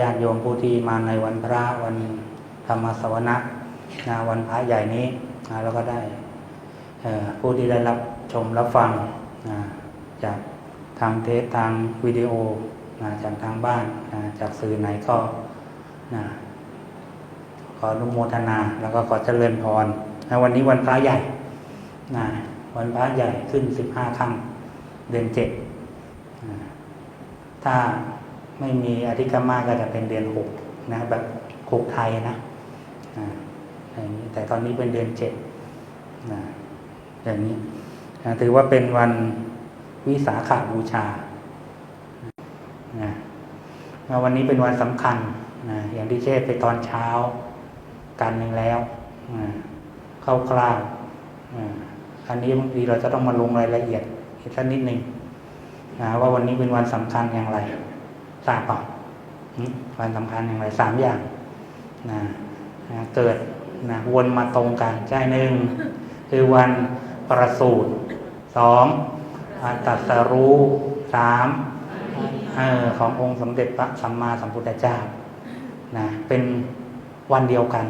ญาติโยมผู้ที่มาในวันพระวันธรรมสวนะนะวันพระใหญ่นี้นะแล้วก็ได้ผู้ที่ได้รับชมรับฟังนะจากทางเทปทางวิดีโอนะจากทางบ้านนะจากสื่อไหนก็นะขออนุโมทนา แล้วก็ขอเจริญพรนะวันนี้วันพระใหญ่นะวันพระใหญ่ขึ้นสิบห้าค่ำเดือนเจ็ดถ้า ไม่มีอธิกรรมาก็จะเป็นเดือนหกนะแบบหกไทยนะอ่าอย่างนี้แต่ตอนนี้เป็นเดือนเจ็ดนะอย่างนี้นะถือว่าเป็นวันวิสาขาบูชานะวันนี้เป็นวันสำคัญนะอย่างที่เชษไปตอนเช้ากันหนึ่งแล้วนะคราวๆอ่าอันนี้บางทีเราจะต้องมาลงรายละเอียดอีกสักนิดหนึ่งนะว่าวันนี้เป็นวันสำคัญอย่างไร ทราบเปล่าวันสำคัญอย่างไรสามอย่างนะนะเกิดนะวนมาตรงกันใช่หนึ่งคือวันประสูติสองตัสรู้สามออขององค์สมเด็จพระสัมมาสัมพุทธเจ้านะเป็นวันเดียวกัน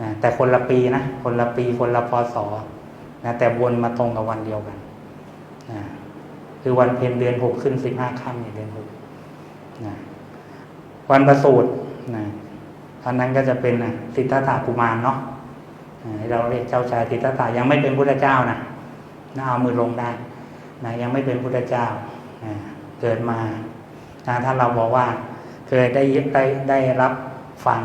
นะแต่คนละปีนะ คนละปีคนละพศนะแต่วนมาตรงกับวันเดียวกันนะคือวันเพ็ญเดือนหกขึ้นสิบห้าค่ำเนี่ยเดือนหก นะวันประสูตินะตอนนั้นก็จะเป็นสิทธัตถะกุมารเนาะเราเรียกเจ้าชายสิทธัตถะยังไม่เป็นพุทธเจ้านะนะเอามือลงได้นะยังไม่เป็นพุทธเจ้าอ่าเกิดมานะถ้าเราบอกว่า เคยได้ยิได้ได้รับฟัง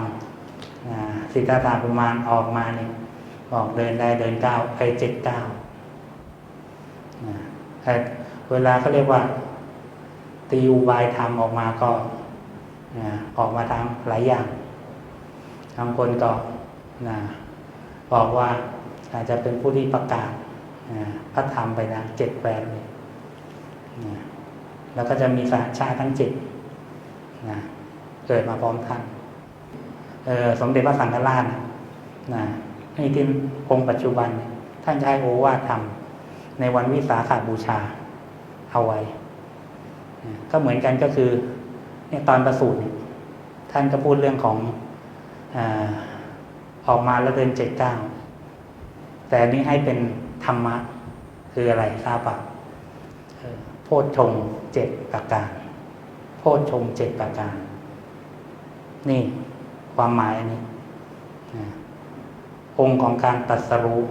อ่าสิทธัตถะกุมารออกมาเนี่ยบอกเดินได้เดินเก้าไปเจ็ดเก้านะเวลาเขาเรียกว่า ตีอุบายธรรมออกมาก็นะออกมาทางหลายอย่างบางคนก็นะบอกว่าอาจจะเป็นผู้ที่ประกาศนะพระธรรมไปนะเจ็ดแปดเลยนะแล้วก็จะมีสาชาติทั้งเจ็ดนะเกิดมาพร้อมท่านสมเด็จพระสังฆราชนะนะนี่ที่องค์ปัจจุบัน ท่านใช้โอวาทธรรม ในวันวิสาขาบูชาเอาไว้ ก็เหมือนกันก็คือเนี่ยตอนประสูติท่านก็พูดเรื่องของอออกมาแล้วเดินเจ็ดเก้าแต่อันนี้ให้เป็นธรรมะ คืออะไรทราบปะโพชฌงเจ็ดประการ โพชฌงเจ็ดประการ นี่ความหมายอันนี้องค์ของการตรัสรู้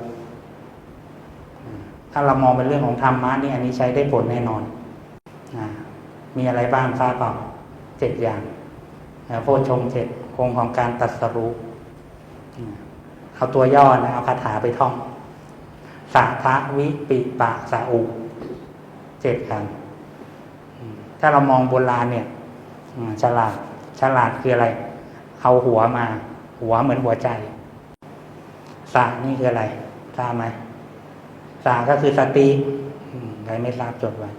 ถ้าเรามองเป็นเรื่องของธรรมะนี่อันนี้ใช้ได้ผลแน่นอน มีอะไรบ้างทราบเปล่าเจ็ดอย่างนะโพชงเจ็ดองค์ของการตรัสรู้เอาตัวย่อนะเอาคาถาไปท่องสัทธวิปิปะสะอุเจ็ดคำอืมถ้าเรามองโบราณเนี่ยฉลาดฉลาดคืออะไร เอาหัวมา หัวเหมือนหัวใจสะนี่คืออะไรทราบไหมสะก็คือสติใครไม่ทราบจดไว้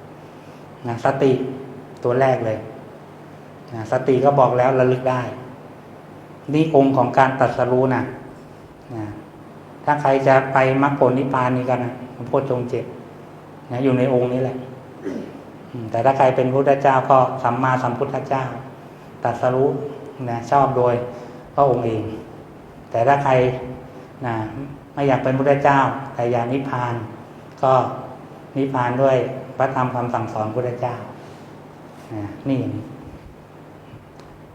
นะสติ ตัวแรกเลยสติก็บอกแล้วระลึกได้ นี่องค์ของการตัดสรู้นะนะถ้าใครจะไปมรรคผลนิพพานนี่กันนะพระโพชงเจ็ดนะอยู่ในองค์นี้แหละแต่ถ้าใครเป็นพุทธเจ้าก็สัมมาสัมพุทธเจ้า ตัดสรู้นะชอบโดยพระองค์เอง แต่ถ้าใครนะไม่อยากเป็นพุทธเจ้า แต่อยากนิพพาน ก็นิพพานด้วยพระธรรมคำสั่งสอนพระเจ้า นะนี่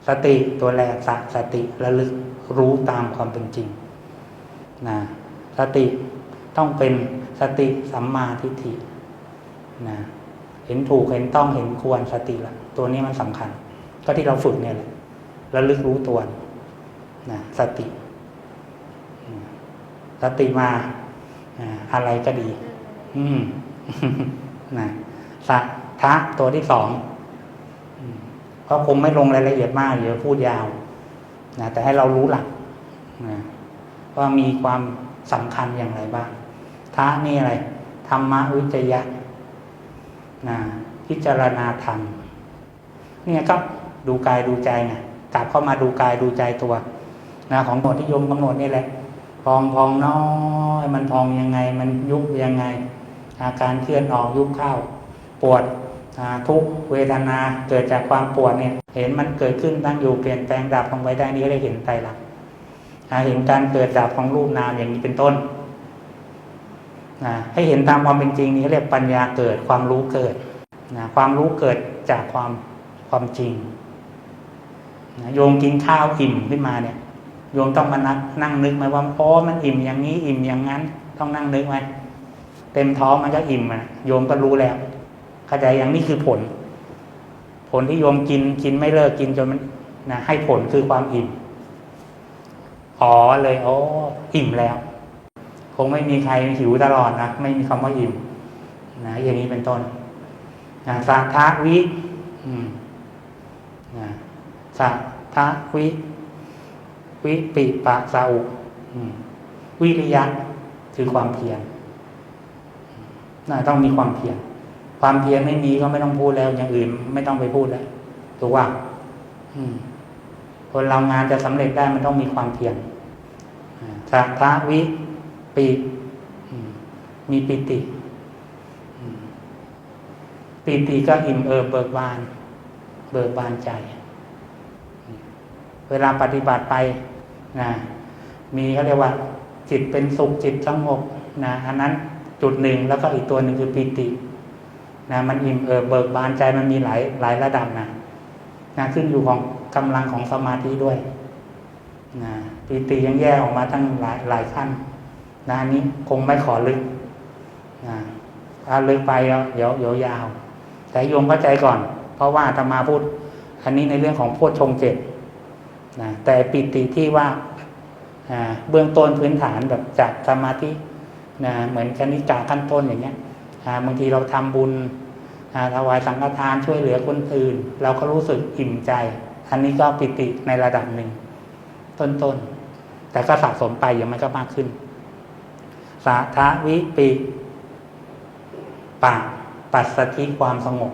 สติตัวแรกสสติระลึกรู้ตามความเป็นจริงนะสติต้องเป็นสติสัมมาทิฏฐินะเห็นถูกเห็นต้องเห็นควรสติละตัวนี้มันสำคัญ ก็ที่เราฝึกเนี่ยแหละระลึกรู้ตัวนะสติสติมาอะไรก็ดี อืมนะสัทธะตัวที่สอง ก็คงไม่ลงรายละเอียดมากเดี๋ยวพูดยาวนะแต่ให้เรารู้หลักนะว่ามีความสำคัญอย่างไรบ้างทะนี่อะไร ธรรมวิจยะนะพิจารณาธรรม เนี่ยก็ดูกายดูใจไงกลับเข้ามาดูกายดูใจตัวนะของหมดที่ยมกำหนดนี่แหละพองพองน้อยมันพองยังไง มันยุบยังไง อาการเคลื่อนออกยุบเข้า ปวด ทุกเวทนาเกิดจากความปวดเนี่ย เห็นมันเกิดขึ้นตั้งอยู่เปลี่ยนแปลงดับลงไปได้นี่ก็เรียกเห็นไตรลักษณ์เห็นการเกิดดับของรูปนามอย่างนี้เป็นต้นให้เห็นตามความเป็นจริงนี่เขาเรียกปัญญาเกิดความรู้เกิดความรู้เกิดจากความความจริงโยมกินข้าวอิ่มขึ้นมาเนี่ยโยมต้องมานั่งนั่งนึกไหมว่าอ๋อมันอิ่มอย่างนี้อิ่มอย่างนั้น ต้องนั่งนึกไหมเต็มท้องมันก็อิ่มอะโยมก็รู้แล้ว เข้าใจอย่างนี้คือผล ผลที่โยมกินกินไม่เลิกกินจนมันนะให้ผลคือความอิ่มอ๋อเลยอ๋ออิ่มแล้ว คงไม่มีใครหิวตลอดนะไม่มีคำว่าอิ่มนะอย่างนี้เป็นต้นนะสัทธาวินะสัทธาวิ วิปิปะสาอุวิริยะคือความเพียรน่าต้องมีความเพียร ความเพียรไม่มีก็ไม่ต้องพูดแล้วอย่างอื่นไม่ต้องไปพูดแล้วถูกว่าคนเรางานจะสำเร็จได้มันต้องมีความเพียรอ่าสัทธาวิปีมีปิติปิติก็อิ่มเอิบเบิกบาน เบิกบานใจ เวลาปฏิบัติไปนะมีเขาเรียกว่า จิตเป็นสุขจิตสงบนะอันนั้นจุดหนึ่งแล้วก็อีกตัวหนึ่งคือปิติ นะมันอิ่มเอิบเบิกบานใจมันมีหลายหลายระดับนะนะขึ้นอยู่ของกำลังของสมาธิด้วยนะปิติยังแยกออกมาตั้งหลายหลายขั้นนะนี้คงไม่ขอลึกนะถ้าลึกไปเดี๋ยวเดี๋ยวยาว แต่โยมเข้าใจก่อน เพราะว่าธรรมาพูด อันนี้ในเรื่องของโพชฌงเจ็ดนะแต่ปิติที่ว่าเบื้องต้นพื้นฐานแบบจากสมาธินะเหมือนคณิกาขั้นต้นอย่างเงี้ย บางทีเราทำบุญถวายสังฆทานช่วยเหลือคนอื่น เราก็รู้สึกอิ่มใจ อันนี้ก็ปิติในระดับหนึ่ง ต้นๆ แต่ก็สะสมไปอย่างมันก็มากขึ้นสาธาวิปิปะปัสสธิความสงบ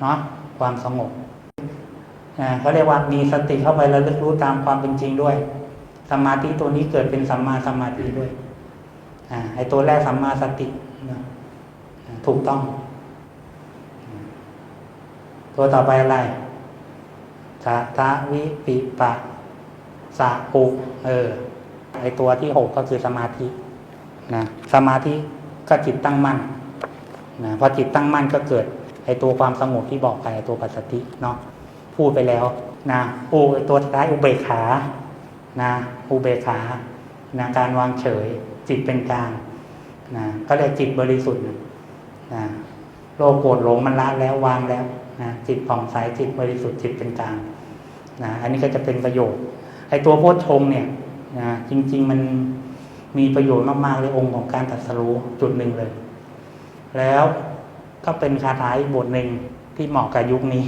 เนาะความสงบเขาเรียกว่ามีสติเข้าไประลึกรู้ตามความเป็นจริงด้วยสมาธิตัวนี้เกิดเป็นสัมมาสมาธิด้วยอไอ้ตัวแรกสัมมาสติ ถูกต้อง ตัวต่อไปอะไรสัทวิปิปะสะปุเออ ไอตัวที่หกก็คือสมาธินะสมาธิก็จิตตั้งมั่นนะพอจิตตั้งมั่นก็เกิด ไอตัวความสงบที่บอกไปไอตัวปัสสติเนาะพูดไปแล้วนะอูตัวท้ายอุเบกขานะอุเบกขานะการวางเฉยจิตเป็นกลาง นะก็เรียกจิตบริสุทธิ์นะโลภโกรธหลงมันละแล้ววางแล้วนะจิตผ่องใสจิตบริสุทธิ์จิตเป็นกลางนะอันนี้ก็จะเป็นประโยชน์ไอตัวโพชฌงเนี่ยนะจริง ๆ มันมีประโยชน์มากๆเลยองค์ของการตัดสรู้จุดหนึ่งเลย แล้วก็เป็นคาถาอีกบทหนึ่งที่เหมาะกับยุคนี้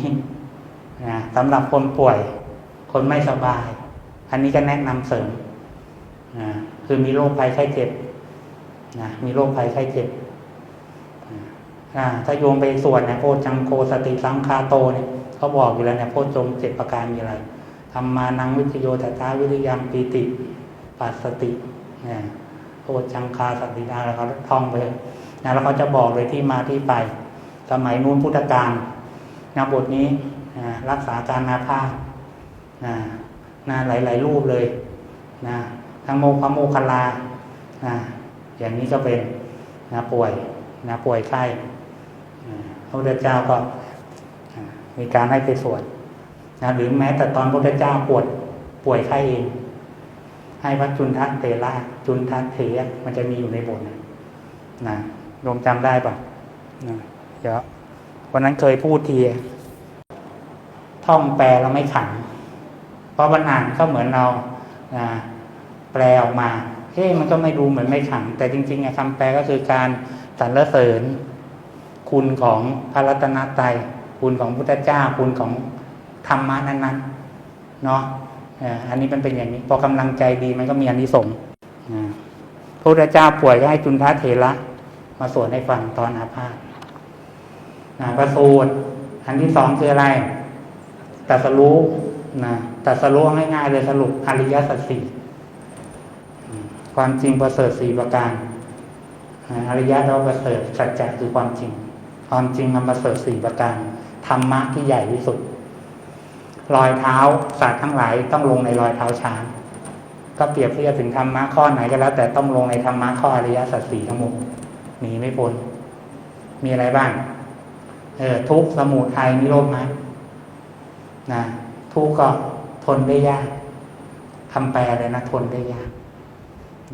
นะสำหรับคนป่วย คนไม่สบาย อันนี้ก็แนะนำเสริมนะคือมีโรคภัยไข้เจ็บ นะมีโรคภัยไข้เจ็บถ้าโยมไปสวดเนี่ยโพจังโกสติสังคาโตเนี่ยเขาบอกอยู่แล้วเนี่ยโพจงเจ็ดประการมีอะไรธรรมานังวิทโยตถาวิริยมปีติปัสสติเนี่ยโพจังคาสติดาแล้วเขาท่องไปนะแล้วเขาจะบอกเลยที่มาที่ไป สมัยนู้นพุทธกาลนะบทนี้นะรักษาการนาภาพนะนะหลาย ๆ รูปเลยนะทั้งโมพระโมคคัลลานะ อย่างนี้ก็เป็นนะป่วยนะป่วยไข้พระพุทธเจ้าก็มีการให้ไปสวดนะหรือแม้แต่ตอนพระพุทธเจ้าปวดป่วยไข้เอง ให้พระจุนทัตเตระจุนทัตเถยมันจะมีอยู่ในบทนะนะรวมจำได้ปะนะเดี๋ยววันนั้นเคยพูดทีท่องแปลเราไม่ขัง เพราะมันอ่านก็เหมือนเราแปลออกมา เฮ้มันก็ไม่ดูเหมือนไม่ขัง แต่จริงๆคำแปลก็คือการสรรเสริญ คุณของพระรัตนตรัยคุณของพุทธเจ้า คุณของธรรมะนั้นๆเนาะอันนี้มันเป็นอย่างนี้ พอกำลังใจดีมันก็มีอันนี้ส่งพระพุทธเจ้าป่วยก็ให้จุนทะเถระมาสวดให้ฟังตอนอาพาธประสูตรอันที่สองคืออะไรตัสรู้นะตัสรู้ง่ายๆเลยสรุปอริยสัจสี่ ความจริงประเสริฐสี่ประการอริยะเราประเสริฐสัจจะคือความจริง ความจริงมันประเสริฐสี่ประการธรรมะที่ใหญ่ที่สุด รอยเท้าสัตว์ทั้งหลายต้องลงในรอยเท้าช้าง ก็เปรียบเทียบถึงธรรมะข้อไหนก็แล้ว แต่ต้องลงในธรรมะข้ออริยสัจสี่ทั้งหมดหนีไม่พ้นมีอะไรบ้าง เออทุกสมุทัยนิโรธมรรคนะทุกก็ทนได้ยากคำแปลเลยนะทนได้ยาก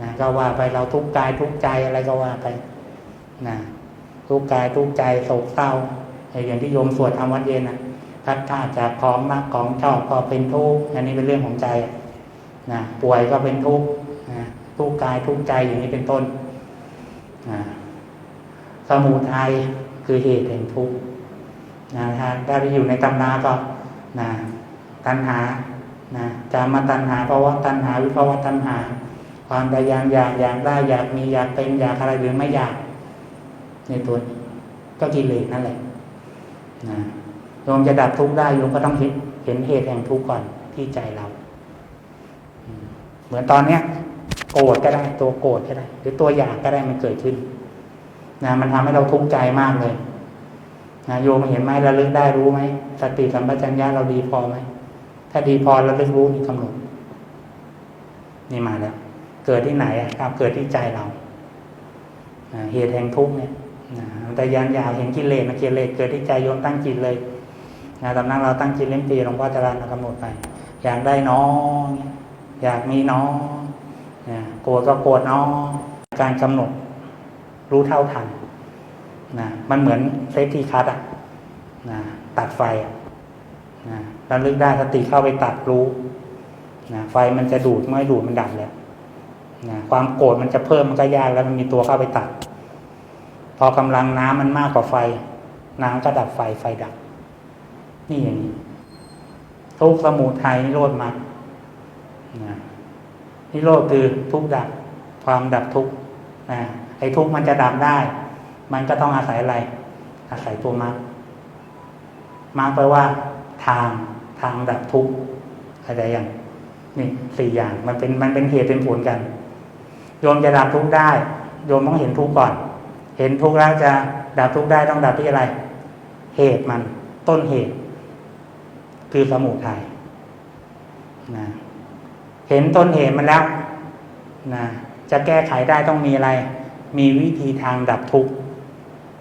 นะก็ว่าไปเราทุกข์กายทุกข์ใจอะไรก็ว่าไปนะทุกข์กายทุกข์ใจโศกเศร้าอย่างที่โยมสวดทำวัดเย็นนะพัดท่าจากของรักของชอบก็เป็นทุกข์อันนี้เป็นเรื่องของใจนะป่วยก็เป็นทุกข์นะทุกข์กายทุกข์ใจอย่างนี้เป็นต้นนะสมุทัยคือเหตุแห่งทุกข์นะถ้าได้ไปอยู่ในตำราก็นะตัณหานะจามาตัณหาภาวะตัณหาวิภาวะตัณหา ความทะยานอยากอยากได้อยากมีอยากเป็นอยากอะไรหรือไม่อยาก ในตัวนี้ก็กิเลสนั่นแหละนะโยมจะดับทุกข์ได้โยมก็ต้องเห็นเห็นเหตุแห่งทุกข์ก่อนที่ใจเรา เหมือนตอนเนี้ยโกรธก็ได้ ตัวโกรธก็ได้ หรือตัวอยากก็ได้มันเกิดขึ้นนะมันทำให้เราทุกข์ใจมากเลยนะโยมเห็นไหมระลึกได้รู้ไหมสติสัมปชัญญะเราดีพอไหมถ้าดีพอระลึกรู้นี่กำหนดนี่มาแล้ว เกิดที่ไหนครับ เกิดที่ใจเราเหตุแห่งทุกข์เนี่ยแต่ยันยาวเห็นกิเลสนะกิเลสเกิดที่ใจโยมตั้งจิตเลยนะตำนั้นเราตั้งจิตเล่มปีหลวงพ่อจรันกำหนดไป อยากได้น้องอยากมีน้องโกรธก็โกรธน้องการกำหนดรู้เท่าทันนะมันเหมือนเซฟตี้คัทอะนะตัดไฟอะนะระลึกได้สติเข้าไปตัดรู้นะไฟมันจะดูดไม่ดูดมันดับแล้ว นะความโกรธมันจะเพิ่มมันก็ยากแล้วมันมีตัวเข้าไปตัด พอกำลังน้ำมันมากกว่าไฟ น้ำก็ดับไฟไฟดับ นี่อย่างนี้ทุกสมุทัยนิโรธมรรคนะนิโรธคือทุกดับ ความดับทุกนะไอ้ทุกมันจะดับได้ มันก็ต้องอาศัยอะไร อาศัยตัวมรรคมรรคแปลว่า ทางทางดับทุกอะไรอย่างนี่สี่อย่างมันเป็นมันเป็นเหตุเป็นผลกัน โยมจะดับทุกข์ได้ โยมต้องเห็นทุกข์ก่อน เห็นทุกข์แล้วจะดับทุกข์ได้ต้องดับที่อะไร เหตุมันต้นเหตุ คือสมุทัยนะเห็นต้นเหตุมันแล้วนะจะแก้ไขได้ต้องมีอะไร มีวิธีทางดับทุกข์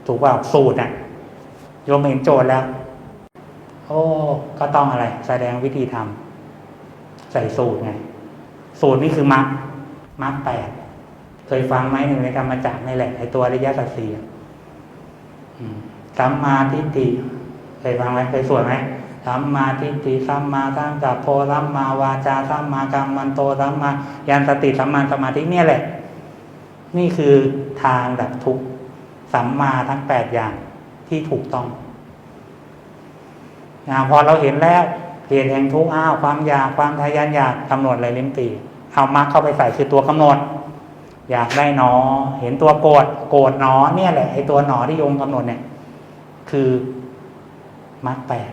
ถูกเปล่าสูตรอะโยมเห็นโจทย์แล้ว โอ้ก็ต้องอะไร แสดงวิธีทำใส่สูตรไง สูตรนี่คือมรรคมรรคแปด เคยฟังไหมหนึ่งในธรรมจักรในแหละไอตัวอริยสัจสี่สัมมาทิฏฐิเคยฟังไหมเคยสวดไหมสัมมาทิฏฐิสัมมาสังกัปโพสัมมาวาจาสัมมากรรมันโตสัมมาญาณสติสัมมาสมาธิเนี่ยแหละ นี่คือทางดับทุกข์สัมมาทั้งแปดอย่างที่ถูกต้องนะพอเราเห็นแล้วเหตุแห่งทุกข์อ้าวความอยากความทยานอยากกำหนดอะไรลิ้มปีเอามาเข้าไปใส่คือตัวกำหนด อยากได้หนอ เห็นตัวโกรธโกรธหนอเนี่ยแหละไอ้ตัวหนอที่โยมกำหนดเนี่ย คือมรรคแปด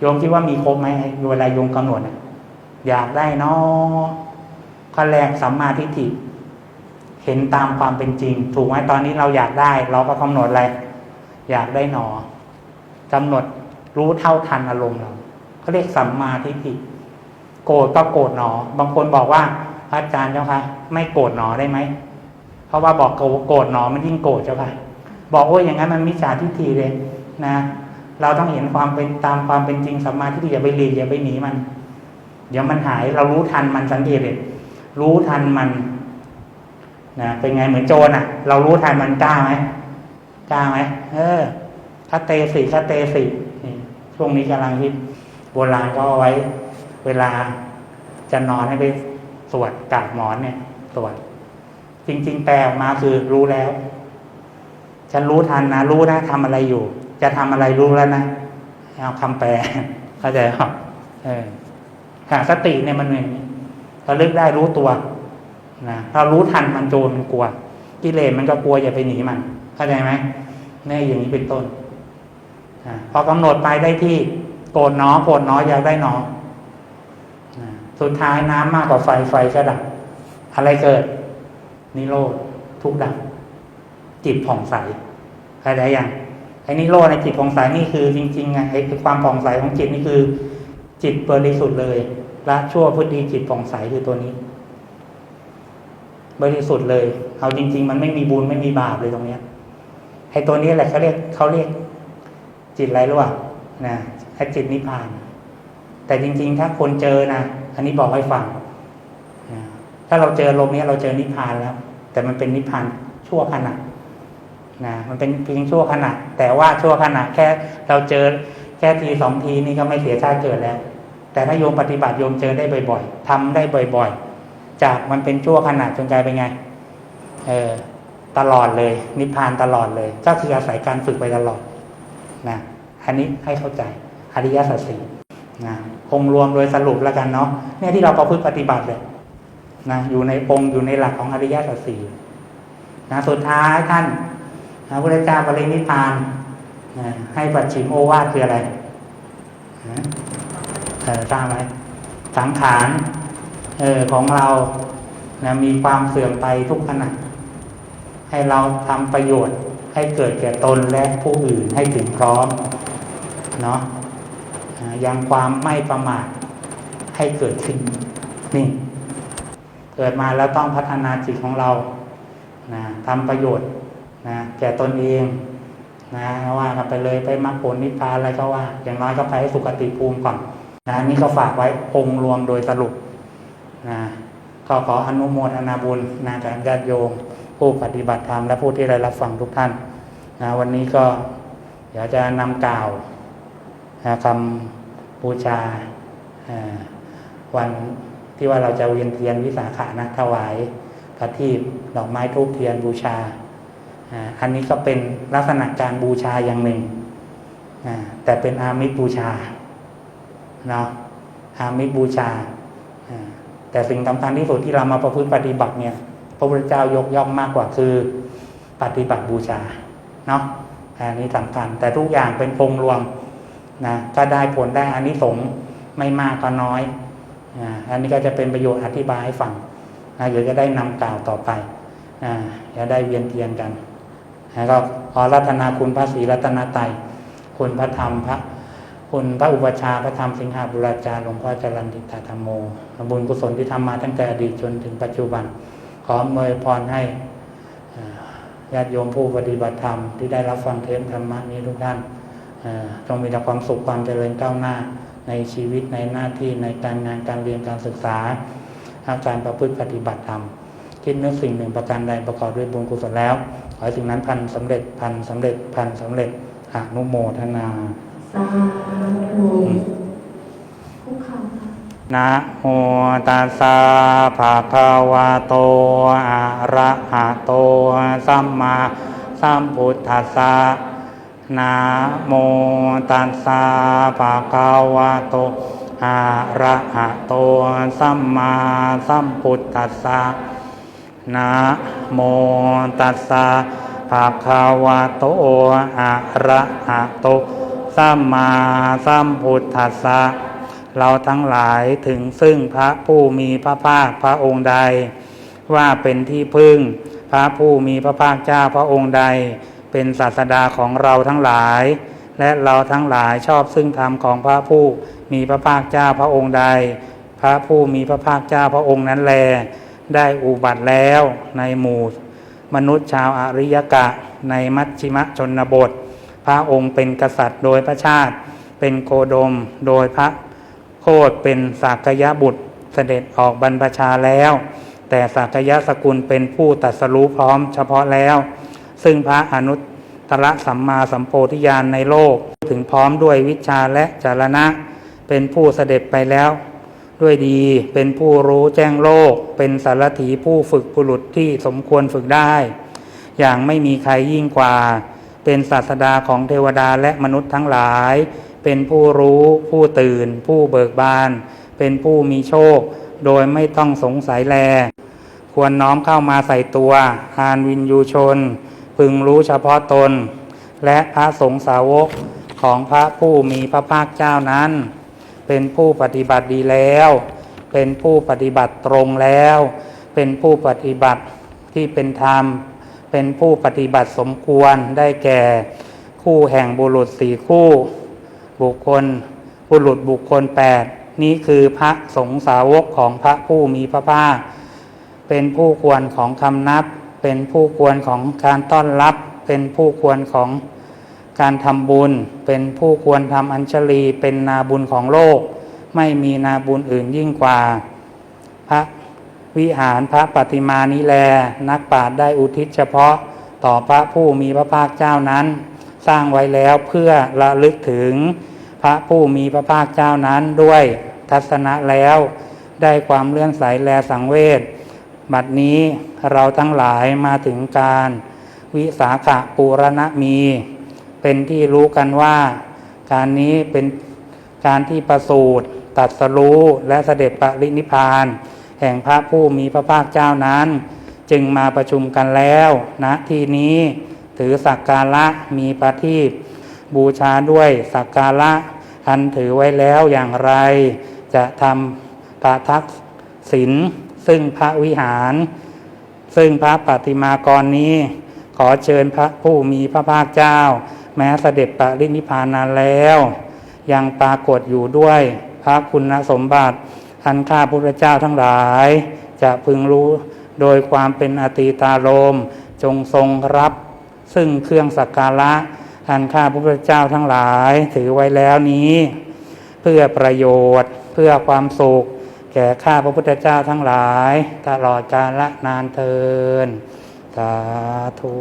โยมคิดว่ามีครบไหมเวลาโยมกำหนดเนี่ยอยากได้หนอข้อแรกสัมมาทิฏฐิเห็นตามความเป็นจริง ถูกไหมตอนนี้เราอยากได้ เราก็กำหนดอะไร อยากได้หนอกำหนดรู้เท่าทันอารมณ์เราเขาเรียกสัมมาทิฏฐิโกรธก็โกรธหนอ บางคนบอกว่า พระอาจารย์เจ้าค่ะ ไม่โกรธหนอได้ไหม เพราะว่าบอกโกรธหนอมันยิ่งโกรธเจ้าค่ะ บอกโอ้ยอย่างนั้นมันมิจฉาทิฏฐิเลยนะ เราต้องเห็นความเป็นตามความเป็นจริงสัมมาทิฏฐิอย่าไปหลีกอย่าไปหนีมัน เดี๋ยวมันหายเรารู้ทันมันสังเกตเลยรู้ทันมันนะเป็นไงเหมือนโจรอะ เรารู้ทันมันกล้าไหมกล้าไหมเออคาเตสิคาเตสินี่ช่วงนี้กำลังฮิตโบราณก็เอาไว้ เวลาจะนอนให้ไป สวดกาดหมอนเนี่ยสวดจริง ๆ แปลออกมาคือรู้แล้ว ฉันรู้ทันนะรู้นะทำอะไรอยู่ จะทำอะไรรู้แล้วนะเอาคำแปลเข้าใจไหมเออขาสติเนี่ยมันอย่างนี้เราลึกได้รู้ตัวนะเรารู้ทันมันโจรมันกลัว กิเลสมันก็กลัวอย่าไปหนีมัน เข้าใจไหมแน่อย่างนี้เป็นต้นอพอกำหนดไปได้ที่โกรธหนอโกรธหนออยากได้หนอ สุดท้ายน้ำมากกว่าไฟไฟก็ดับ อะไรเกิด นิโรธทุกดับ จิตผ่องใสเข้าใจยังไอ้นิโรธในจิตผ่องใสนี่คือจริงๆไงไอ้ความผ่องใสของจิตนี่คือ จิตบริสุทธิ์เลยละชั่วพุทธิจิตผ่องใสคือตัวนี้ บริสุทธิ์เลย เอาจริง ๆ มันไม่มีบุญไม่มีบาปเลยตรงเนี้ยไอ้ตัวนี้แหละเขาเรียกเขาเรียก จิตอะไรรู้ป่ะนะไอ้จิตนิพพาน แต่จริง ๆ ถ้าคนเจอนะ อันนี้บอกให้ฟัง ถ้าเราเจอลมนี้เราเจอนิพพานแล้ว แต่มันเป็นนิพพานชั่วขณะนะมันเป็นเพียงชั่วขณะ แต่ว่าชั่วขณะแค่เราเจอแค่ทีสองทีนี่ก็ไม่เสียชาติเกิดแล้ว แต่ถ้าโยมปฏิบัติโยมเจอได้บ่อย ๆทำได้บ่อย ๆ จากมันเป็นชั่วขณะจนกลายเป็นไงเออตลอดเลย นิพพานตลอดเลย ก็คืออาศัยการฝึกไปตลอดนะอันนี้ให้เข้าใจอริยสัจสี่ นะองค์รวมโดยสรุปแล้วกันเนาะเนี่ยที่เราประพฤติปฏิบัติเลยนะอยู่ในองค์อยู่ในหลักของอริยสัจสี่นะสุดท้ายท่านพระพุทธเจ้าปรินิพานนะให้ปัจฉิมโอวาทคืออะไรนะเออทราบไหมสังขารเออของเรานะมีความเสื่อมไปทุกขณะให้เราทำประโยชน์ให้เกิดแก่ตนและผู้อื่นให้ถึงพร้อมเนาะ ยังความไม่ประมาทให้เกิดขึ้นนี่เกิดมาแล้วต้องพัฒนาจิตของเรานะทำประโยชน์นะแก่ตนเองนะว่ากันไปเลยไปมรรคผลนิพพานอะไรก็ว่า อย่างน้อยก็ไปให้สุคติภูมิก่อนนะนี่ก็ฝากไว้องค์รวมโดยสรุปนะก็ขออนุโมทนาบุญนะกับญาติโยม ผู้ปฏิบัติธรรมและผู้ที่ได้รับฟังทุกท่านนะวันนี้ก็เดี๋ยวจะนำกล่าวนะคำ บูชาวันที่ว่าเราจะเวียนเทียนวิสาขานะถวายประทีปดอกไม้ทูบเทียนบูชา อันนี้ก็เป็นลักษณะการบูชาอย่างหนึ่ง แต่เป็นอามิตบูชาเนาะอามิตบูชาอ่าแต่สิ่งสำคัญที่สุดที่เรามาประพฤติปฏิบัติเนี่ยพระพุทธเจ้ายกย่องมากกว่าคือปฏิบัติบูชาเนาะอันนี้สำคัญแต่ทุกอย่างเป็นองค์รวม นะก็ได้ผลได้อันนี้สงส์ไม่มากก็น้อยอันนี้ก็จะเป็นประโยชน์อธิบายให้ฟังนะเดี๋ยวจะได้นำกล่าวต่อไปอ่าจะได้เวียนเทียนกันแล้วก็ขอรัตนาคุณพระศรีรัตนตยคุณพระธรรมพระคุณพระอุปชาพระธรรมสิงหาบุราจารย์หลวงพ่อจรันติตาธรรมโมบุญกุศลที่ทำมาตั้งแต่อดีตจนถึงปัจจุบัน ขออำนวยพรให้ญาติโยมผู้ปฏิบัติธรรมที่ได้รับฟังเทปธรรมะนี้ทุกท่าน จงมีแต่ความสุขความเจริญก้าวหน้าในชีวิตในหน้าที่ในการงานการเรียนการศึกษาอาการประพฤติปฏิบัติธรรมคิดนึกสิ่งหนึ่งประการใดประกอบด้วยบุญกุศลแล้ว ขอให้สิ่งนั้นพันสำเร็จพันสำเร็จพันสำเร็จอนุโมทนาสาธุคุกเข่าค่ะนะโมตัสสะภะคะวะโตอะระหะโตสัมมาสัมพุทธัสสะ นะโมตัสสะภะคะวะโตอะระหะโตสัมมาสัมพุทธัสสะนะโมตัสสะภะคะวะโตอะระหะโตสัมมาสัมพุทธัสสะเราทั้งหลายถึงซึ่งพระผู้มีพระภาคพระองค์ใด ว่าเป็นที่พึ่ง พระผู้มีพระภาคเจ้าพระองค์ใด เป็นศาสดาของเราทั้งหลาย และเราทั้งหลายชอบซึ่งธรรมของพระผู้มีพระภาคเจ้าพระองค์ใด พระผู้มีพระภาคเจ้าพระองค์นั้นแล ได้อุบัติแล้วในหมู่ มนุษย์ชาวอริยกะในมัชชิมชนบท พระองค์เป็นกษัตริย์โดยพระชาติ เป็นโคดมโดยพระโคดเป็นสากยะบุตรเสด็จออกบรรพชาแล้ว แต่สากยะสกุลเป็นผู้ตัดสรู้พร้อมเฉพาะแล้ว ซึ่งพระอนุตตรสัมมาสัมโพธิญาณในโลก ถึงพร้อมด้วยวิชาและจารณะ เป็นผู้เสด็จไปแล้ว ด้วยดีเป็นผู้รู้แจ้งโลก เป็นสารถีผู้ฝึกบุรุษที่สมควรฝึกได้ อย่างไม่มีใครยิ่งกว่า เป็นศาสดาของเทวดาและมนุษย์ทั้งหลาย เป็นผู้รู้ผู้ตื่น ผู้เบิกบาน เป็นผู้มีโชค โดยไม่ต้องสงสัยแล ควรน้อมเข้ามาใส่ตัว อานวินยูชน พึงรู้เฉพาะตน และพระสงฆ์สาวกของพระผู้มีพระภาคเจ้านั้น เป็นผู้ปฏิบัติดีแล้ว เป็นผู้ปฏิบัติตรงแล้ว เป็นผู้ปฏิบัติที่เป็นธรรม เป็นผู้ปฏิบัติสมควรได้แก่ คู่แห่งบุรุษสี่คู่ บุคคล บุรุษบุคคลแปดนี้คือพระสงฆ์สาวกของพระผู้มีพระภาค เป็นผู้ควรของคำนับ เป็นผู้ควรของการต้อนรับ เป็นผู้ควรของการทำบุญ เป็นผู้ควรทำอัญชลี เป็นนาบุญของโลก ไม่มีนาบุญอื่นยิ่งกว่า พระวิหารพระปฏิมานิแล นักปราชญ์ได้อุทิศเฉพาะต่อพระผู้มีพระภาคเจ้านั้น สร้างไว้แล้วเพื่อระลึกถึงพระผู้มีพระภาคเจ้านั้นด้วยทัศนะแล้ว ได้ความเลื่อนใสแลสังเวช บัดนี้เราทั้งหลายมาถึงการ วิสาขปูรณมี เป็นที่รู้กันว่า การนี้เป็นการที่ประสูติตัดสรู้และเสด็จปรินิพานแห่งพระผู้มีพระภาคเจ้านั้น จึงมาประชุมกันแล้วณที่นี้ถือสักการะมีประทีปบูชาด้วยสักการะอันถือไว้แล้วอย่างไร จะทำประทักษิณ ซึ่งพระวิหาร ซึ่งพระปฏิมากรนี้ ขอเชิญพระผู้มีพระภาคเจ้า แม้เสด็จปรินิพพานนานแล้ว ยังปรากฏอยู่ด้วยพระคุณสมบัติอันข้าพุทธเจ้าทั้งหลาย จะพึงรู้โดยความเป็นอติตารมจงทรงรับ ซึ่งเครื่องสักการะ อันข้าพุทธเจ้าทั้งหลายถือไว้แล้วนี้ เพื่อประโยชน์เพื่อความสุข แก่ข้าพระพุทธเจ้าทั้งหลาย ตลอดกาลนานเทินสาธุ